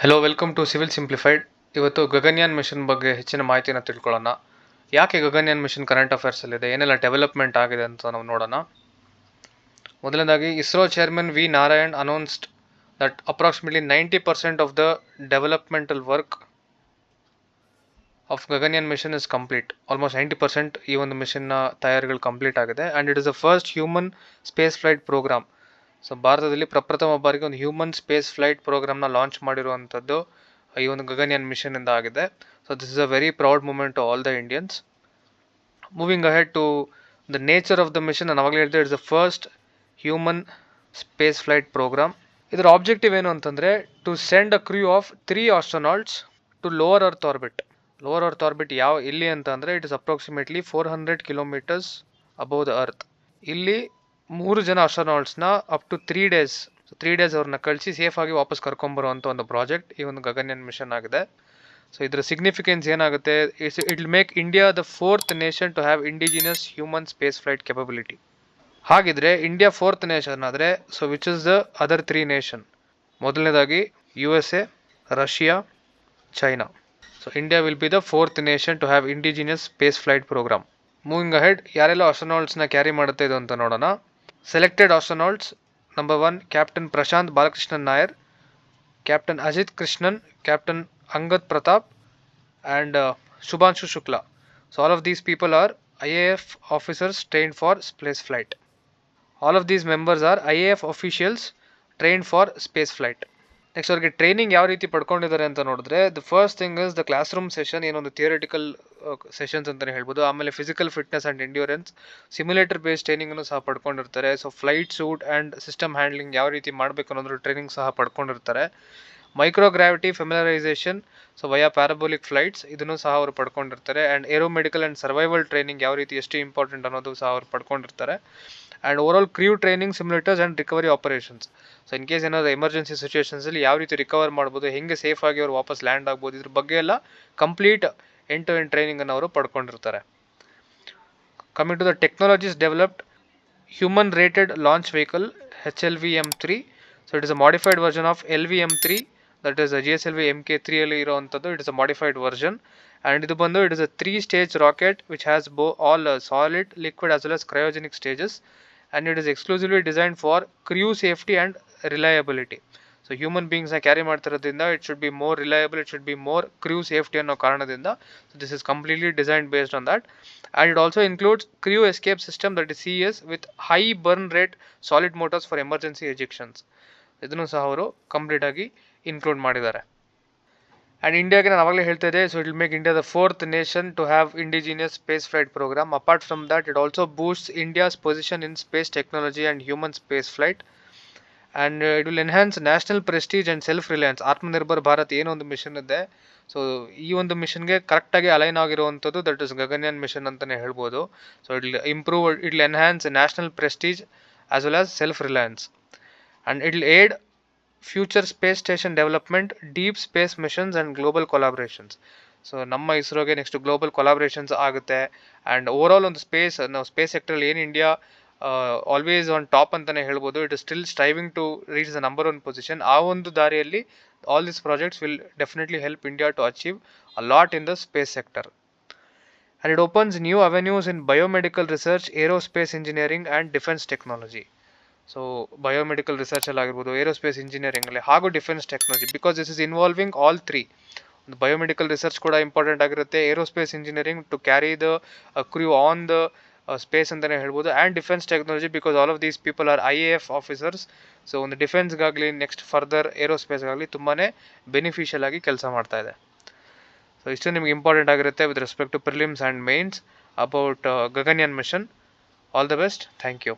Hello welcome to Civil Simplified ಇವತ್ತು Gaganyaan mission ಬಗ್ಗೆ ಹೆಚ್ಚಿನ ಮಾಹಿತಿನ ತಿಳ್ಕೊಳ್ಳೋಣ. ಯಾಕೆ ಗಗನ್ಯಾನ್ ಮಿಷನ್ ಕರೆಂಟ್ ಅಫೇರ್ಸಲ್ಲಿದೆ ಏನೆಲ್ಲ ಡೆವಲಪ್ಮೆಂಟ್ ಆಗಿದೆ ಅಂತ ನಾವು ನೋಡೋಣ. ಮೊದಲನೇದಾಗಿ, ISRO chairman V Narayan announced that approximately ninety percent of the developmental work of Gaganyaan mission is complete almost ninety percent ಈ ಒಂದು ಮಿಷನ್ನ ತಯಾರಿಗಳು ಕಂಪ್ಲೀಟ್ ಆಗಿದೆ. And it is the first human space flight programme so ಭಾರತದಲ್ಲಿ ಪ್ರಪ್ರಥಮ ಬಾರಿಗೆ ಒಂದು human space flight ಪ್ರೋಗ್ರಾಮ್ನ ಲಾಂಚ್ ಮಾಡಿರುವಂಥದ್ದು ಈ ಒಂದು ಗಗನ್ಯಾನ್ ಮಿಷನಿಂದ ಆಗಿದೆ. So this is a very proud moment to all the Indians moving ahead to the nature of the mission ನಾನು ಅವಾಗಲೇ ಹೇಳಿದೆ it's the first human space flight programme ಇದರ ಆಬ್ಜೆಕ್ಟಿವ್ ಏನು ಅಂತಂದರೆ to send a crew of three astronauts to lower earth orbit lower earth orbit ಯಾವ, ಇಲ್ಲಿ ಅಂತಂದರೆ it is approximately four hundred kilometres above the earth ಇಲ್ಲಿ ಮೂರು ಜನ ಅಸ್ಟ್ರೋನಾಟ್ಸ್ನ up to three days three days ಅವ್ರನ್ನ ಕಳಿಸಿ ಸೇಫಾಗಿ ವಾಪಸ್ ಕರ್ಕೊಂಬರುವಂಥ ಒಂದು ಪ್ರಾಜೆಕ್ಟ್ ಈ ಒಂದು ಗಗನ್ಯಾನ್ ಮಿಷನ್ ಆಗಿದೆ. ಸೊ ಇದರ ಸಿಗ್ನಿಫಿಕೆನ್ಸ್ ಏನಾಗುತ್ತೆ? It's it make India the fourth nation to have indigenous human space flight capability ಹಾಗಿದ್ರೆ ಇಂಡಿಯಾ ಫೋರ್ತ್ ನೇಷನ್ ಆದರೆ so which is the other three nation ಮೊದಲನೇದಾಗಿ U S A Russia China so India will be the fourth nation to have indigenous space flight programme moving ahead ಯಾರೆಲ್ಲ ಆಸ್ಟ್ರೋನಾಟ್ಸ್ನ carry ಮಾಡುತ್ತೆ ಇದು ಅಂತ ನೋಡೋಣ. Selected astronauts Number 1 Captain Prashant Balakrishnan Nair, Captain Ajit Krishnan, Captain Angad Pratap, and uh, Shukla. So, all of these people are IAF officers trained for space flight. All of these members are IAF officials trained for space flight. Next ಅವ್ರಿಗೆ training ಯಾವ ರೀತಿ ಪಡ್ಕೊಂಡಿದ್ದಾರೆ ಅಂತ ನೋಡಿದ್ರೆ the first thing is the class room session ಏನೊಂದು theoretical sessions ಅಂತಲೇ ಹೇಳ್ಬೋದು. ಆಮೇಲೆ physical fitness and endurance simulator based ಟ್ರೈನಿಂಗನ್ನು ಸಹ ಪಡ್ಕೊಂಡಿರ್ತಾರೆ. So flight suit and system handling ಯಾವ ರೀತಿ ಮಾಡಬೇಕು ಅನ್ನೋದ್ರ ಟ್ರೈನಿಂಗ್ ಸಹ ಪಡ್ಕೊಂಡಿರ್ತಾರೆ. Microgravity familiarisation so via parabolic flights ಇದನ್ನು ಸಹ ಅವರು ಪಡ್ಕೊಂಡಿರ್ತಾರೆ. And aero medical and survival training ಯಾವ ರೀತಿ ಎಷ್ಟು ಇಂಪಾರ್ಟೆಂಟ್ ಅನ್ನೋದು ಸಹ ಅವ್ರು ಪಡ್ಕೊಂಡಿರ್ತಾರೆ. And over all crew training simulators and recovery operations so in case ಏನಾದರೂ ಎಮರ್ಜೆನ್ಸಿ ಸಿಚುವೇಷನ್ಸಲ್ಲಿ ಯಾವ ರೀತಿ ರಿಕವರ್ ಮಾಡ್ಬೋದು, ಹೆಂಗೆ ಸೇಫ್ ಆಗಿ ಅವ್ರು ವಾಪಸ್ ಲ್ಯಾಂಡ್ ಆಗ್ಬೋದು, ಇದ್ರ ಬಗ್ಗೆ ಎಲ್ಲ ಕಂಪ್ಲೀಟ್ ಎಂಡ್ ಟು ಎಂಡ್ ಟ್ರೈನಿಂಗನ್ನು ಅವರು ಪಡ್ಕೊಂಡಿರ್ತಾರೆ. Coming to the technologies developed human rated launch vehicle H L V M three so it is a modified version of L V M three that is G S L V M K ತ್ರೀಯಲ್ಲಿ ಇರುವಂಥದ್ದು. It is a modified version and ಇದು ಬಂದು it is a three stage rocket which has both all solid liquid as well as cryogenic stages and it is exclusively design for crew safety and reliability so human ಬೀಯಿಂಗ್ಸ್ನ carry ಮಾಡ್ತಿರೋದ್ರಿಂದ it should be more reliable it should be more crew safety ಅನ್ನೋ ಕಾರಣದಿಂದ. This is completely design based on that and it also includes crew escape system that is C S with high burn rate solid motors for emergency ejections ಇದನ್ನು ಸಹ ಅವರು ಕಂಪ್ಲೀಟಾಗಿ include ಮಾಡಿದ್ದಾರೆ. And ಇಂಡಿಯಾಗೆ ನಾನು ಆವಾಗಲೇ ಹೇಳ್ತಾ ಇದ್ದೆ so it make India the fourth nation to have indigenous space flight programme apart from that it also boost India's position in space technology and human space flight and it will enhance national prestige and self reliance Atmanirbhar Bharat ಏನೋ ಒಂದು mission ಇದೆ. So ಈ ಒಂದು ಮಿಷನ್ಗೆ ಕರೆಕ್ಟಾಗಿ align ಆಗಿರುವಂಥದ್ದು that is Gaganyaan mission ಅಂತಲೇ ಹೇಳ್ಬೋದು. So it improve it enhance national prestige as well as self reliance and it aid future space station development deep space missions and global collaborations so ನಮ್ಮ ಇಸ್ರೋಗೆ next global collaborations ಆಗುತ್ತೆ. And over all ಒಂದು space ನಾವು space ಸೆಕ್ಟ್ರಲ್ಲಿ ಏನು India always one top ಅಂತಲೇ ಹೇಳ್ಬೋದು. It is still striving to reach the number one position ಆ ಒಂದು ದಾರಿಯಲ್ಲಿ all this projects will definitely help India to achieve a lot in the space sector and it opens new avenues in biomedical research aerospace engineering and defence technology so biomedical ರಿಸರ್ಚಲ್ಲಿ ಆಗಿರ್ಬೋದು aerospace ಇಂಜಿನಿಯರಿಂಗಲ್ಲಿ ಹಾಗೂ defence technology because this is involving all three ಒಂದು biomedical research ಕೂಡ important ಆಗಿರುತ್ತೆ. Aerospace engineering to carry the crew on the space ಅಂತಲೇ ಹೇಳ್ಬೋದು. And defence technology because all of these people are I A F officers so ಒಂದು ಡಿಫೆನ್ಸ್ಗಾಗಲಿ next further ಏರೋಸ್ಪೇಸ್ಗಾಗಲಿ ತುಂಬಾ beneficial ಆಗಿ ಕೆಲಸ ಮಾಡ್ತಾ ಇದೆ. ಸೊ ಇಷ್ಟು ನಿಮ್ಗೆ ಇಂಪಾರ್ಟೆಂಟ್ ಆಗಿರುತ್ತೆ with respect to prelims and mains about Gaganyaan mission all the best thank you